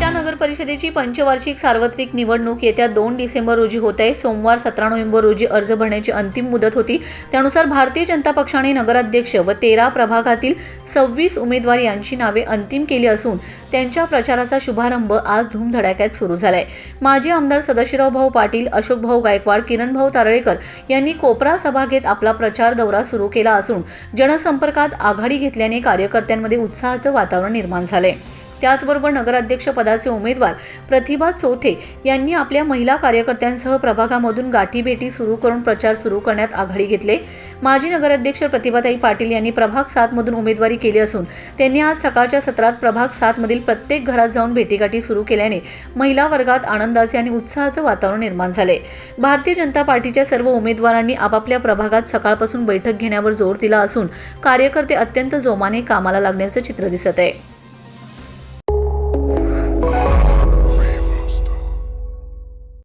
पालिका नगर परिषदेची पंचवार्षिक सार्वत्रिक निवडणूक येत्या दोन डिसेंबर रोजी होत आहे. सोमवार सतरा नोव्हेंबर रोजी अर्ज भरण्याची अंतिम मुदत होती. त्यानुसार भारतीय जनता पक्षाने नगराध्यक्ष व तेरा प्रभागातील सव्वीस उमेदवार यांची नावे अंतिम केली असून त्यांच्या प्रचाराचा शुभारंभ आज धूमधडाक्यात सुरू झालाय. माजी आमदार सदाशिवराव भाऊ पाटील अशोक भाऊ गायकवाड किरण भाऊ तारळेकर यांनी कोपरा सभा घेत आपला प्रचार दौरा सुरू केला असून जनसंपर्कात आघाडी घेतल्याने कार्यकर्त्यांमध्ये उत्साहाचं वातावरण निर्माण झालंय. त्याचबरोबर नगराध्यक्ष पदाचे उमेदवार प्रतिभा चौथे यांनी आपल्या महिला कार्यकर्त्यांसह प्रभागामधून गाठीभेटी सुरू करून प्रचार सुरू करण्यात आघाडी घेतले. माजी नगराध्यक्ष प्रतिभाताई पाटील यांनी प्रभाग सातमधून उमेदवारी केली असून त्यांनी आज सकाळच्या सत्रात प्रभाग सातमधील प्रत्येक घरात जाऊन भेटीगाठी सुरू केल्याने महिला वर्गात आनंदाचे आणि उत्साहाचं वातावरण निर्माण झाले. भारतीय जनता पार्टीच्या सर्व उमेदवारांनी आपापल्या प्रभागात सकाळपासून बैठक घेण्यावर जोर दिला असून कार्यकर्ते अत्यंत जोमाने कामाला लागण्याचं चित्र दिसत आहे.